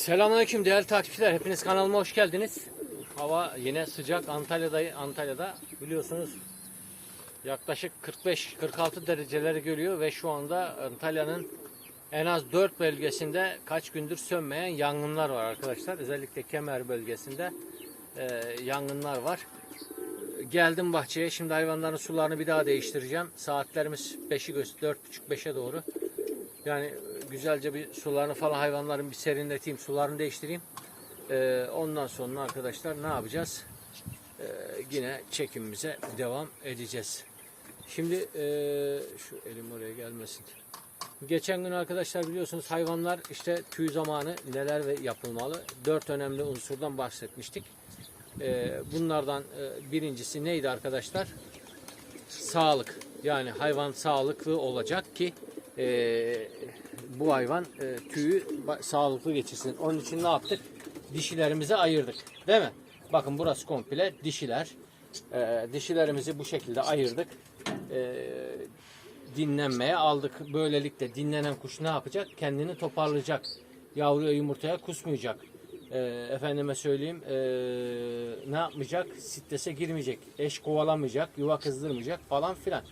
Selamünaleyküm değerli takipçiler. Hepiniz kanalıma hoş geldiniz. Hava yine sıcak. Antalya'da Antalya'da biliyorsunuz yaklaşık 45-46 dereceleri görüyor ve şu anda Antalya'nın en az 4 bölgesinde kaç gündür sönmeyen yangınlar var arkadaşlar. Özellikle Kemer bölgesinde e, yangınlar var. Geldim bahçeye. Şimdi hayvanların sularını bir daha değiştireceğim. Saatlerimiz 5'i göster 4.30-5'e doğru. Yani güzelce bir sularını falan hayvanların bir serinleteyim, sularını değiştireyim. Ee, ondan sonra arkadaşlar ne yapacağız? Ee, yine çekimimize devam edeceğiz. Şimdi ee, şu elim oraya gelmesin. Geçen gün arkadaşlar biliyorsunuz hayvanlar işte tüy zamanı neler yapılmalı. Dört önemli unsurdan bahsetmiştik. Ee, bunlardan e, birincisi neydi arkadaşlar? Sağlık. Yani hayvan sağlıklı olacak ki e, bu hayvan e, tüyü sağlıklı geçirsin. Onun için ne yaptık? Dişilerimizi ayırdık. Değil mi? Bakın burası komple dişiler. E, dişilerimizi bu şekilde ayırdık. E, dinlenmeye aldık. Böylelikle dinlenen kuş ne yapacak? Kendini toparlayacak. Yavruya yumurtaya kusmayacak. E, efendime söyleyeyim e, ne yapmayacak? Strese girmeyecek. Eş kovalamayacak. Yuva kızdırmayacak falan filan.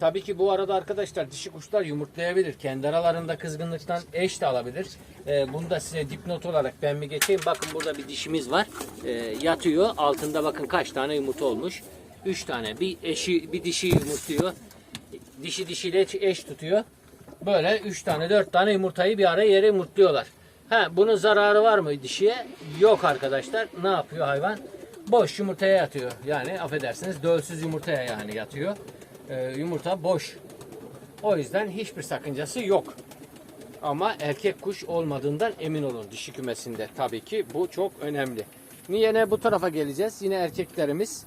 Tabii ki bu arada arkadaşlar dişi kuşlar yumurtlayabilir. Kendi aralarında kızgınlıktan eş de alabilir. Ee, bunu da size dipnot olarak ben bir geçeyim. Bakın burada bir dişimiz var. Ee, yatıyor. Altında bakın kaç tane yumurta olmuş. 3 tane. Bir eşi bir dişi yumurtluyor. Dişi dişiyle eş tutuyor. Böyle 3 tane 4 tane yumurtayı bir araya yere yumurtluyorlar. Ha bunun zararı var mı dişiye? Yok arkadaşlar. Ne yapıyor hayvan? Boş yumurtaya yatıyor. Yani affedersiniz dölsüz yumurtaya yani yatıyor. Ee, yumurta boş. O yüzden hiçbir sakıncası yok. Ama erkek kuş olmadığından emin olun dişi kümesinde. Tabii ki bu çok önemli. Niye ne bu tarafa geleceğiz? Yine erkeklerimiz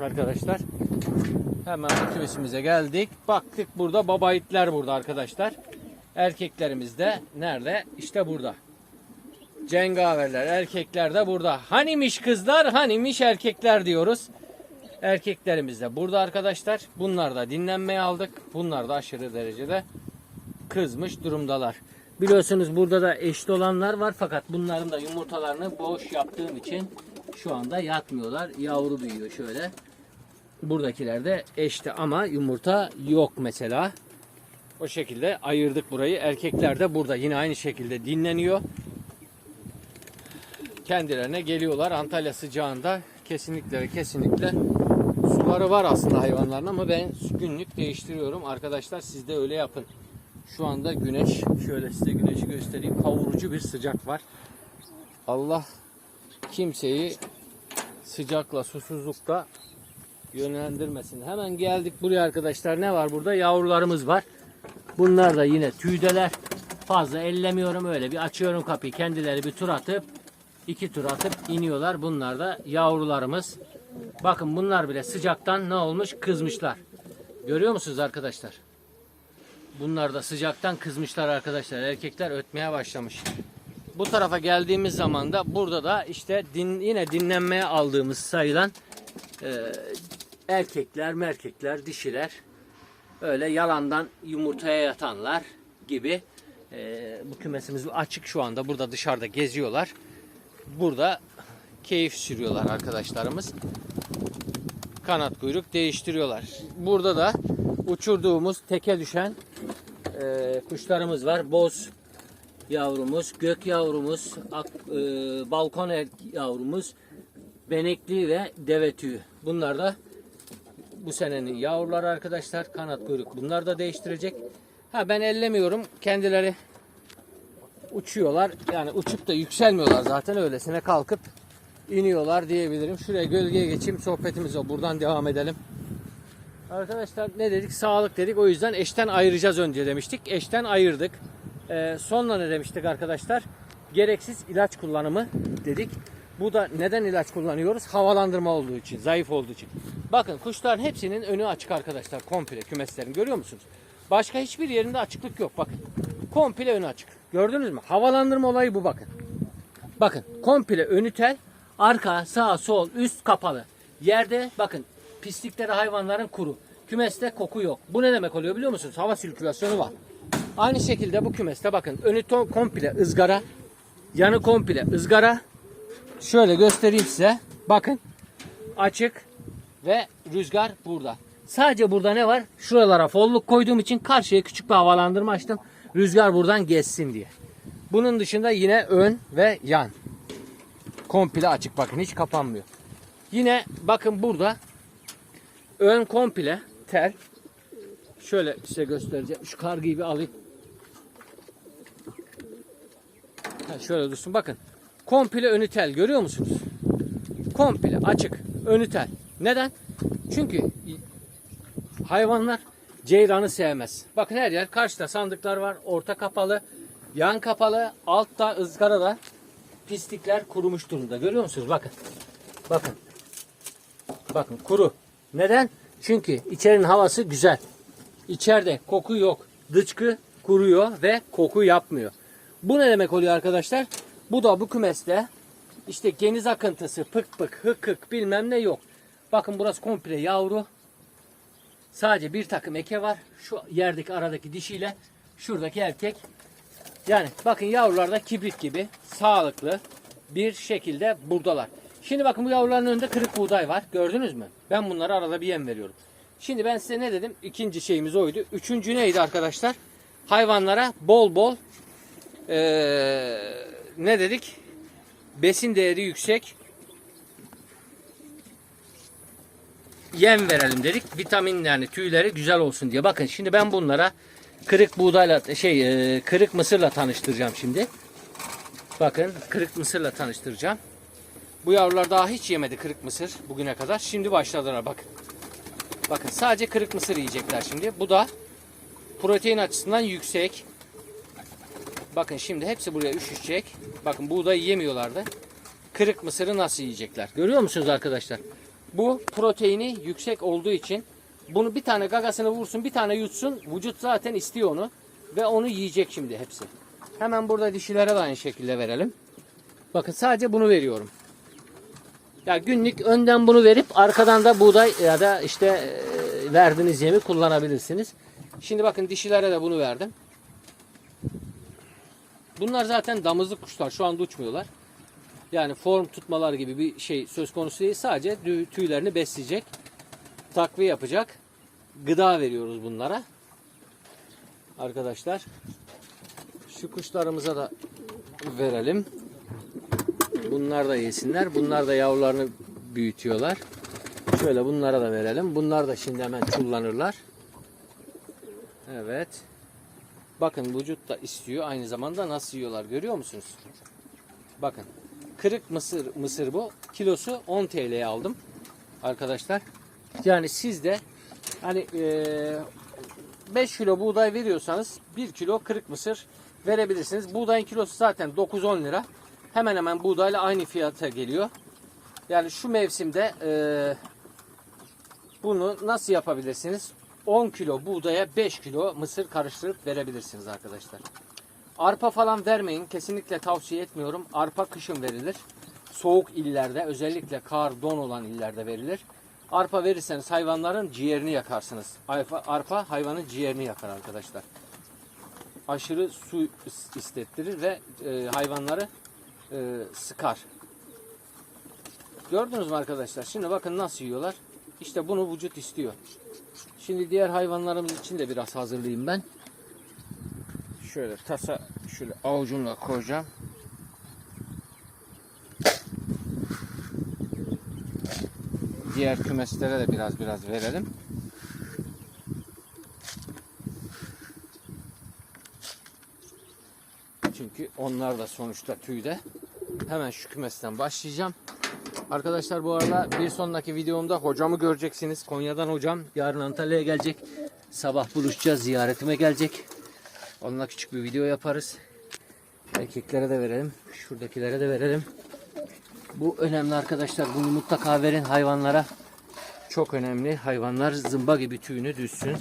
arkadaşlar. Hemen kümesimize geldik. Baktık burada baba itler burada arkadaşlar. Erkeklerimiz de nerede? İşte burada. Cengaverler, erkekler de burada. Hanimiş kızlar, hanimiş erkekler diyoruz. Erkeklerimiz de burada arkadaşlar. Bunlar da dinlenmeye aldık. Bunlar da aşırı derecede kızmış durumdalar. Biliyorsunuz burada da eşli olanlar var fakat bunların da yumurtalarını boş yaptığım için şu anda yatmıyorlar. Yavru büyüyor şöyle. Buradakiler de eşli ama yumurta yok mesela. O şekilde ayırdık burayı. Erkekler de burada yine aynı şekilde dinleniyor. Kendilerine geliyorlar Antalya sıcağında kesinlikle kesinlikle suları var aslında hayvanların ama ben günlük değiştiriyorum. Arkadaşlar siz de öyle yapın. Şu anda güneş şöyle size güneşi göstereyim. Kavurucu bir sıcak var. Allah kimseyi sıcakla susuzlukta yönlendirmesin. Hemen geldik buraya arkadaşlar. Ne var burada? Yavrularımız var. Bunlar da yine tüydeler. Fazla ellemiyorum öyle bir açıyorum kapıyı. Kendileri bir tur atıp iki tur atıp iniyorlar. Bunlar da yavrularımız. Bakın bunlar bile sıcaktan ne olmuş? Kızmışlar. Görüyor musunuz arkadaşlar? Bunlar da sıcaktan kızmışlar arkadaşlar. Erkekler ötmeye başlamış. Bu tarafa geldiğimiz zaman da burada da işte din, yine dinlenmeye aldığımız sayılan e, erkekler, merkekler, dişiler öyle yalandan yumurtaya yatanlar gibi e, bu kümesimiz açık şu anda. Burada dışarıda geziyorlar. Burada keyif sürüyorlar arkadaşlarımız. Kanat kuyruk değiştiriyorlar. Burada da uçurduğumuz teke düşen e, kuşlarımız var. Boz yavrumuz, gök yavrumuz, ak, e, balkon yavrumuz, benekli ve deve tüyü. Bunlar da bu senenin yavruları arkadaşlar. Kanat kuyruk bunlar da değiştirecek. Ha ben ellemiyorum. Kendileri uçuyorlar. Yani uçup da yükselmiyorlar zaten öylesine kalkıp iniyorlar diyebilirim. Şuraya gölgeye geçeyim sohbetimize buradan devam edelim. Arkadaşlar ne dedik? Sağlık dedik. O yüzden eşten ayıracağız önce demiştik. Eşten ayırdık. Ee, sonra ne demiştik arkadaşlar? Gereksiz ilaç kullanımı dedik. Bu da neden ilaç kullanıyoruz? Havalandırma olduğu için, zayıf olduğu için. Bakın kuşların hepsinin önü açık arkadaşlar. Komple kümeslerin görüyor musunuz? Başka hiçbir yerinde açıklık yok. Bakın. Komple önü açık. Gördünüz mü? Havalandırma olayı bu bakın. Bakın komple önü tel, arka, sağ, sol, üst kapalı. Yerde bakın pislikleri hayvanların kuru. Kümeste koku yok. Bu ne demek oluyor biliyor musunuz? Hava sirkülasyonu var. Aynı şekilde bu kümeste bakın önü to- komple ızgara. Yanı komple ızgara. Şöyle göstereyim size. Bakın. Açık ve rüzgar burada. Sadece burada ne var? Şuralara folluk koyduğum için karşıya küçük bir havalandırma açtım. Rüzgar buradan geçsin diye. Bunun dışında yine ön ve yan. Komple açık bakın hiç kapanmıyor. Yine bakın burada ön komple tel. Şöyle size göstereceğim. Şu kargıyı bir alayım. Ha, şöyle dursun bakın. Komple önü tel görüyor musunuz? Komple açık önü tel. Neden? Çünkü hayvanlar ceyranı sevmez. Bakın her yer karşıda sandıklar var. Orta kapalı, yan kapalı, altta ızgarada pislikler kurumuş durumda. Görüyor musunuz? Bakın. Bakın. Bakın kuru. Neden? Çünkü içerinin havası güzel. İçeride koku yok. Dışkı kuruyor ve koku yapmıyor. Bu ne demek oluyor arkadaşlar? Bu da bu kümeste işte geniz akıntısı, pık pık, hık hık bilmem ne yok. Bakın burası komple yavru. Sadece bir takım eke var. Şu yerdeki aradaki dişiyle şuradaki erkek. Yani bakın yavrular da kibrit gibi sağlıklı bir şekilde buradalar. Şimdi bakın bu yavruların önünde kırık buğday var. Gördünüz mü? Ben bunlara arada bir yem veriyorum. Şimdi ben size ne dedim? İkinci şeyimiz oydu. Üçüncü neydi arkadaşlar? Hayvanlara bol bol ee, ne dedik? Besin değeri yüksek yem verelim dedik. Vitamin yani tüyleri güzel olsun diye. Bakın şimdi ben bunlara kırık buğdayla şey e, kırık mısırla tanıştıracağım şimdi. Bakın kırık mısırla tanıştıracağım. Bu yavrular daha hiç yemedi kırık mısır bugüne kadar. Şimdi başladılar bak. Bakın sadece kırık mısır yiyecekler şimdi. Bu da protein açısından yüksek. Bakın şimdi hepsi buraya üşüşecek. Bakın buğday yemiyorlardı. Kırık mısırı nasıl yiyecekler? Görüyor musunuz arkadaşlar? Bu proteini yüksek olduğu için bunu bir tane gagasını vursun, bir tane yutsun. Vücut zaten istiyor onu ve onu yiyecek şimdi hepsi. Hemen burada dişilere de aynı şekilde verelim. Bakın sadece bunu veriyorum. Ya günlük önden bunu verip arkadan da buğday ya da işte e, verdiğiniz yemi kullanabilirsiniz. Şimdi bakın dişilere de bunu verdim. Bunlar zaten damızlık kuşlar. Şu anda uçmuyorlar. Yani form tutmalar gibi bir şey söz konusu değil. Sadece tüy- tüylerini besleyecek. Takviye yapacak. Gıda veriyoruz bunlara. Arkadaşlar. Şu kuşlarımıza da verelim. Bunlar da yesinler. Bunlar da yavrularını büyütüyorlar. Şöyle bunlara da verelim. Bunlar da şimdi hemen çullanırlar. Evet. Bakın vücut da istiyor. Aynı zamanda nasıl yiyorlar görüyor musunuz? Bakın. Kırık mısır mısır bu. Kilosu 10 TL'ye aldım. Arkadaşlar. Yani siz de hani eee 5 kilo buğday veriyorsanız 1 kilo kırık mısır verebilirsiniz. Buğdayın kilosu zaten 9-10 lira. Hemen hemen buğdayla aynı fiyata geliyor. Yani şu mevsimde eee, bunu nasıl yapabilirsiniz? 10 kilo buğdaya 5 kilo mısır karıştırıp verebilirsiniz arkadaşlar. Arpa falan vermeyin. Kesinlikle tavsiye etmiyorum. Arpa kışın verilir. Soğuk illerde özellikle kar, don olan illerde verilir. Arpa verirseniz hayvanların ciğerini yakarsınız. Arpa, arpa hayvanın ciğerini yakar arkadaşlar. Aşırı su is- istettirir ve e, hayvanları e, sıkar. Gördünüz mü arkadaşlar? Şimdi bakın nasıl yiyorlar. İşte bunu vücut istiyor. Şimdi diğer hayvanlarımız için de biraz hazırlayayım ben. Şöyle tasa şöyle avucumla koyacağım. Diğer kümeslere de biraz biraz verelim. Çünkü onlar da sonuçta tüyde. Hemen şu kümesten başlayacağım. Arkadaşlar bu arada bir sonraki videomda hocamı göreceksiniz. Konya'dan hocam yarın Antalya'ya gelecek. Sabah buluşacağız. Ziyaretime gelecek. Onunla küçük bir video yaparız. Erkeklere de verelim. Şuradakilere de verelim. Bu önemli arkadaşlar. Bunu mutlaka verin hayvanlara. Çok önemli. Hayvanlar zımba gibi tüyünü düşsün.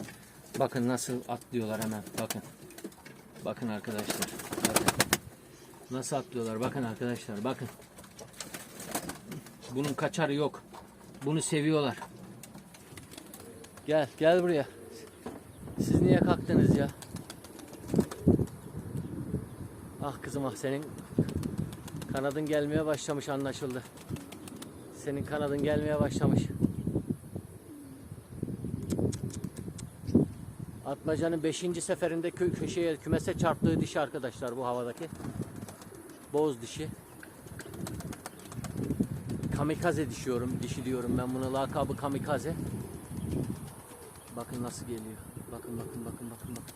Bakın nasıl atlıyorlar hemen. Bakın. Bakın arkadaşlar. Bakın. Nasıl atlıyorlar. Bakın arkadaşlar. Bakın. Bunun kaçarı yok. Bunu seviyorlar. Gel, gel buraya. Siz niye kalktınız ya? Ah kızım ah senin Kanadın gelmeye başlamış anlaşıldı. Senin kanadın gelmeye başlamış. Atmacanın 5. seferinde kö köşeye kümese çarptığı dişi arkadaşlar bu havadaki. Boz dişi. Kamikaze dişiyorum, dişi diyorum ben buna lakabı kamikaze. Bakın nasıl geliyor. Bakın bakın bakın bakın bakın.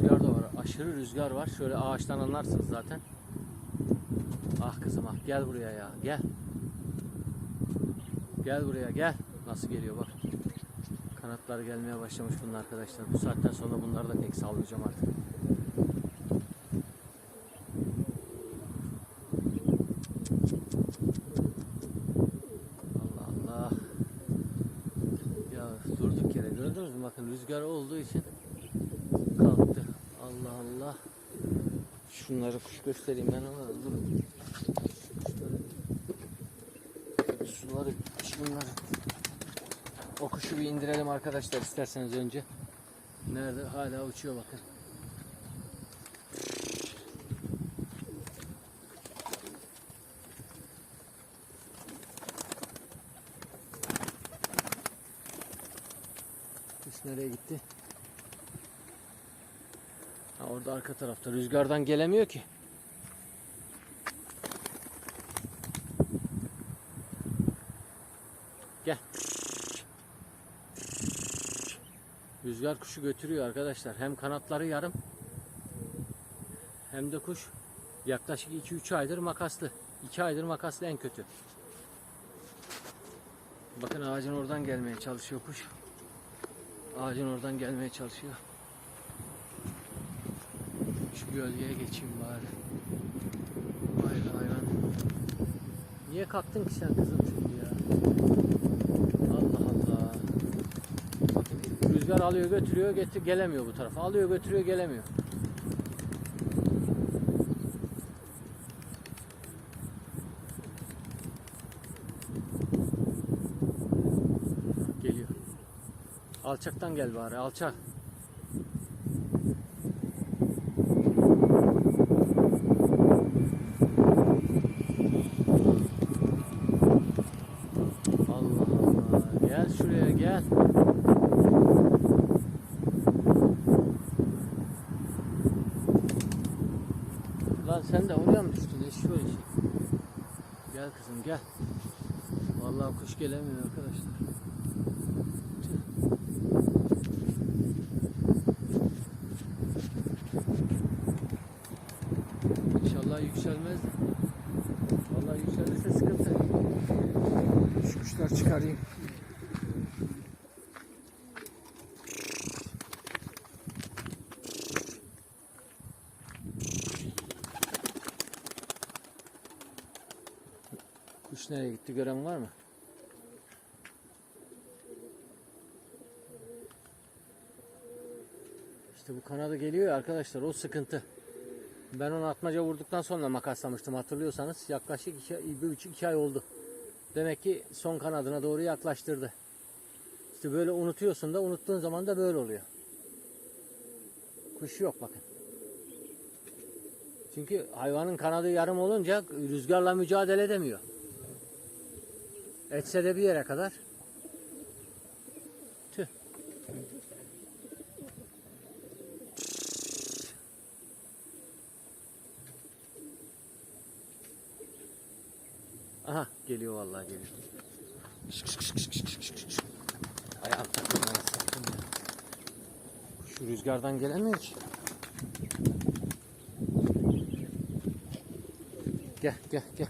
Rüzgar da var. Aşırı rüzgar var. Şöyle ağaçtan anlarsınız zaten. Ah kızım ah gel buraya ya gel. Gel buraya gel. Nasıl geliyor bak. Kanatlar gelmeye başlamış bunun arkadaşlar. Bu saatten sonra bunları da pek salmayacağım artık. Allah Allah. Ya durduk yere gördünüz mü? Bakın rüzgar olduğu için kalktı. Allah Allah. Şunları kuş göstereyim ben. Şunları, suları, şunları. O kuşu bir indirelim arkadaşlar isterseniz önce. Nerede? Hala uçuyor bakın. Nereye gitti? Ha, orada arka tarafta. Rüzgardan gelemiyor ki. Gel. Rüzgar kuşu götürüyor arkadaşlar. Hem kanatları yarım hem de kuş yaklaşık 2-3 aydır makaslı. 2 aydır makaslı en kötü. Bakın ağacın oradan gelmeye çalışıyor kuş. Ağacın oradan gelmeye çalışıyor. Gölgeye geçeyim bari. Vay hayvan. Niye kalktın ki sen kızım şimdi ya? Allah Allah. Rüzgar alıyor götürüyor getir gelemiyor bu tarafa. Alıyor götürüyor gelemiyor. Geliyor. Alçaktan gel bari alçak. Allah Allah. Gel şuraya gel. Lan sen de oraya mı düştün? Eşşoğlu işi. Gel kızım gel. Vallahi kuş gelemiyor arkadaşlar. İnşallah yükselmez. Vallahi yükselirse sıkıntı. Şu kuşlar çıkarayım. Gitti gören var mı? İşte bu kanadı geliyor ya arkadaşlar o sıkıntı. Ben onu atmaca vurduktan sonra makaslamıştım hatırlıyorsanız. Yaklaşık 2 ay oldu. Demek ki son kanadına doğru yaklaştırdı. İşte böyle unutuyorsun da unuttuğun zaman da böyle oluyor. Kuş yok bakın. Çünkü hayvanın kanadı yarım olunca rüzgarla mücadele edemiyor. Etse de bir yere kadar. Tüh. Aha geliyor vallahi geliyor. Şık şık şık şık şık şık şık. Şu rüzgardan gelemiyor ki. Gel gel. Gel.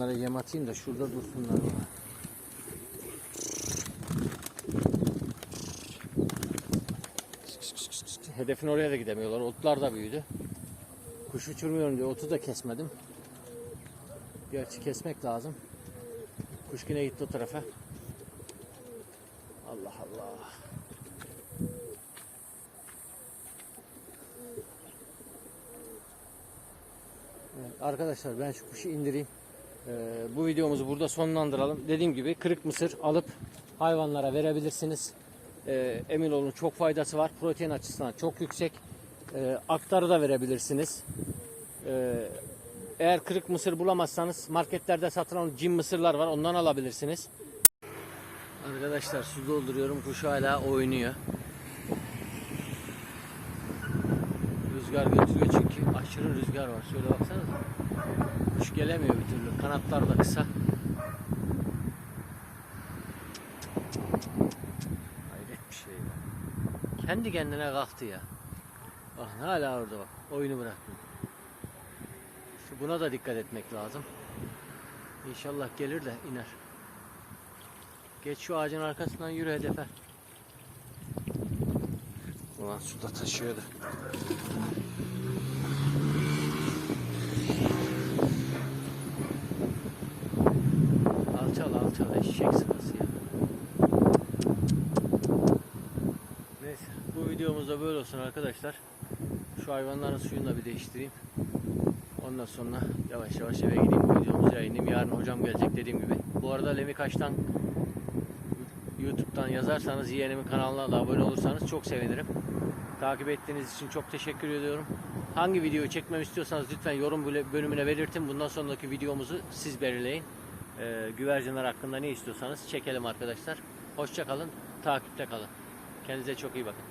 Şunlara yem atayım da şurada dursunlar. Hedefin oraya da gidemiyorlar. Otlar da büyüdü. Kuş uçurmuyorum diye otu da kesmedim. Gerçi kesmek lazım. Kuş yine gitti o tarafa. Allah Allah. Evet, arkadaşlar ben şu kuşu indireyim. Ee, bu videomuzu burada sonlandıralım. Dediğim gibi kırık mısır alıp hayvanlara verebilirsiniz. Ee, emin olun çok faydası var. Protein açısından çok yüksek. Ee, aktarı da verebilirsiniz. Eğer kırık mısır bulamazsanız marketlerde satılan cin mısırlar var. Ondan alabilirsiniz. Arkadaşlar su dolduruyorum. Kuş hala oynuyor. Rüzgar götürüyor çünkü aşırı rüzgar var. Şöyle baksanıza. Kuş gelemiyor bir türlü. Kanatlar da kısa. Hayret bir şey ya. Kendi kendine kalktı ya. Bak hala orada bak. Oyunu bıraktı. Şu buna da dikkat etmek lazım. İnşallah gelir de iner. Geç şu ağacın arkasından yürü hedefe. Ulan suda taşıyordu. Alçal eşek sırası ya. Neyse bu videomuz da böyle olsun arkadaşlar. Şu hayvanların suyunu da bir değiştireyim. Ondan sonra yavaş yavaş eve gideyim bu videomuzu yayınlayayım. Yarın hocam gelecek dediğim gibi. Bu arada Lemi Kaç'tan YouTube'dan yazarsanız yeğenimin kanalına da abone olursanız çok sevinirim. Takip ettiğiniz için çok teşekkür ediyorum. Hangi videoyu çekmemi istiyorsanız lütfen yorum bölümüne belirtin. Bundan sonraki videomuzu siz belirleyin. Ee, güvercinler hakkında ne istiyorsanız çekelim arkadaşlar. Hoşça kalın, takipte kalın. Kendinize çok iyi bakın.